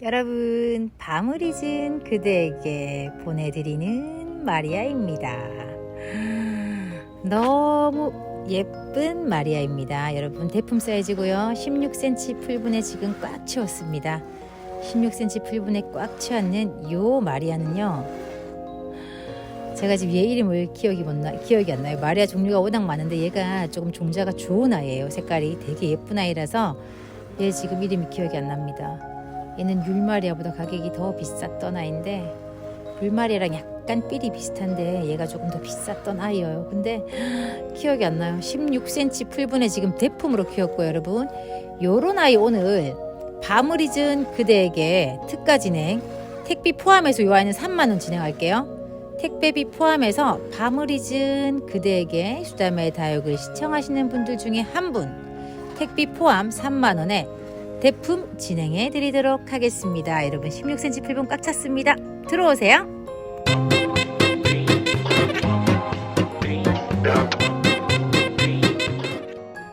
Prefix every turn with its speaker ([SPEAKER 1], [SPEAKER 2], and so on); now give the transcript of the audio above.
[SPEAKER 1] 여러분, 밤을 잊은 그대에게 보내드리는 마리아입니다. 너무 예쁜 마리아입니다. 여러분, 대품 사이즈고요. 16cm 풀분에 지금 꽉 채웠습니다. 16cm 풀분에 꽉 채웠는 요 마리아는요. 제가 지금 얘 이름을 기억이 못 나, 기억이 안 나요. 마리아 종류가 워낙 많은데 얘가 조금 종자가 좋은 아이예요. 색깔이 되게 예쁜 아이라서 얘 지금 이름이 기억이 안 납니다. 얘는 율마리아보다 가격이 더 비쌌던 아이인데 율마리아랑 약간 삘이 비슷한데 얘가 조금 더 비쌌던 아이예요. 근데 기억이 안 나요. 16cm 풀분에 지금 대품으로 키웠고요, 여러분. 요런 아이 오늘 밤을 잊은 그대에게 특가 진행 택비 포함해서 요 아이는 3만 원 진행할게요. 택배비 포함해서 밤을 잊은 그대에게 수다의 다육을 시청하시는 분들 중에 한 분 택비 포함 3만 원에 대품 진행해 드리도록 하겠습니다. 여러분 16cm 풀분 꽉 찼습니다. 들어오세요.